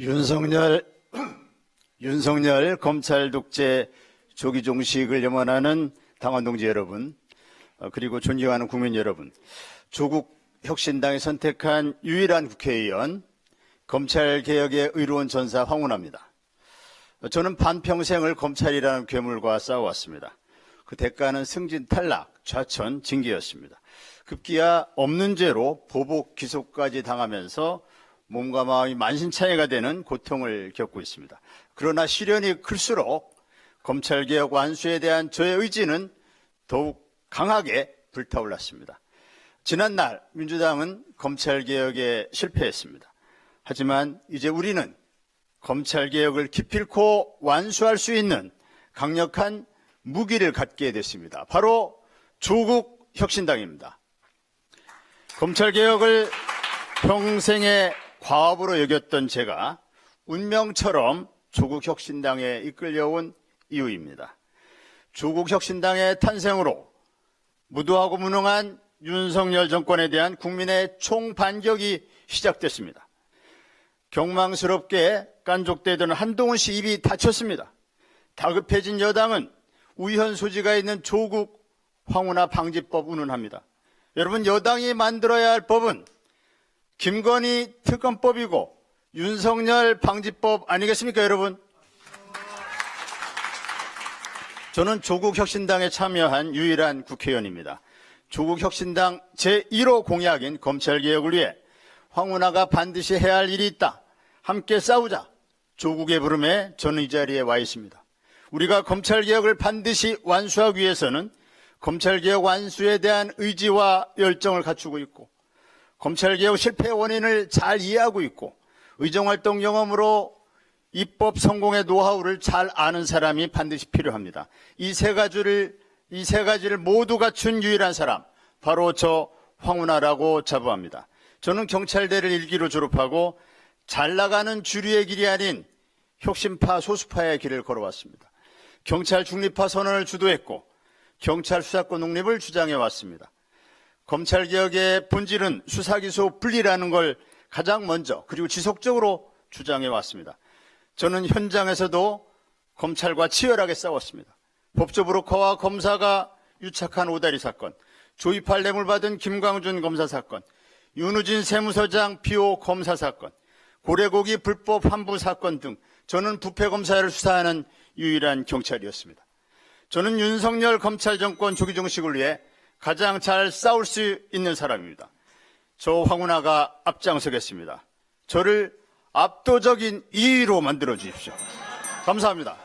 윤석열 윤석열 검찰 독재 조기 종식을 염원하는 당원 동지 여러분 어, 그리고 존경하는 국민 여러분 조국 혁신당이 선택한 유일한 국회의원 검찰 개혁의 의로운 전사 황운하입니다. 어, 저는 반평생을 검찰이라는 괴물과 싸워왔습니다. 그 대가는 승진 탈락, 좌천, 징계였습니다. 급기야 없는 죄로 보복 기소까지 당하면서 몸과 마음이 만신창이가 되는 고통을 겪고 있습니다. 그러나 시련이 클수록 검찰개혁 완수에 대한 저의 의지는 더욱 강하게 불타올랐습니다. 지난날 민주당은 검찰개혁에 실패했습니다. 하지만 이제 우리는 검찰개혁을 기필코 완수할 수 있는 강력한 무기를 갖게 됐습니다. 바로 조국 혁신당입니다. 검찰개혁을 평생의 과업으로 여겼던 제가 운명처럼 조국 혁신당에 이끌려온 이유입니다. 조국 혁신당의 탄생으로 무도하고 무능한 윤석열 정권에 대한 국민의 총반격이 시작됐습니다. 경망스럽게 깐족되던 한동훈 씨 입이 닫혔습니다. 다급해진 여당은 우연 소지가 있는 조국 황운하 방지법 운운합니다. 여러분 여당이 만들어야 할 법은 김건희 특검법이고 윤석열 방지법 아니겠습니까, 여러분? 저는 조국 혁신당에 참여한 유일한 국회의원입니다. 조국 혁신당 제1호 공약인 검찰개혁을 위해 황운하가 반드시 해야 할 일이 있다. 함께 싸우자. 조국의 부름에 저는 이 자리에 와 있습니다. 우리가 검찰개혁을 반드시 완수하기 위해서는 검찰개혁 완수에 대한 의지와 열정을 갖추고 있고 검찰개혁 실패 원인을 잘 이해하고 있고 의정활동 경험으로 입법 성공의 노하우를 잘 아는 사람이 반드시 필요합니다. 이 세 가지를 이 세 가지를 모두 갖춘 유일한 사람 바로 저 황운하라고 자부합니다. 저는 경찰대를 일기로 졸업하고 잘 나가는 주류의 길이 아닌 혁신파 소수파의 길을 걸어왔습니다. 경찰 중립화 선언을 주도했고 경찰 수사권 독립을 주장해 왔습니다. 검찰 개혁의 본질은 수사기소 분리라는 걸 가장 먼저 그리고 지속적으로 주장해 왔습니다. 저는 현장에서도 검찰과 치열하게 싸웠습니다. 법조 브로커와 검사가 유착한 오다리 사건, 조이팔 뇌물 받은 김광준 검사 사건, 윤우진 세무서장 피오 검사 사건, 고래고기 불법 환부 사건 등 저는 부패 검사를 수사하는 유일한 경찰이었습니다. 저는 윤석열 검찰 정권 조기 종식을 위해 가장 잘 싸울 수 있는 사람입니다. 저 황운하가 앞장서겠습니다. 저를 압도적인 2위로 만들어 주십시오. 감사합니다.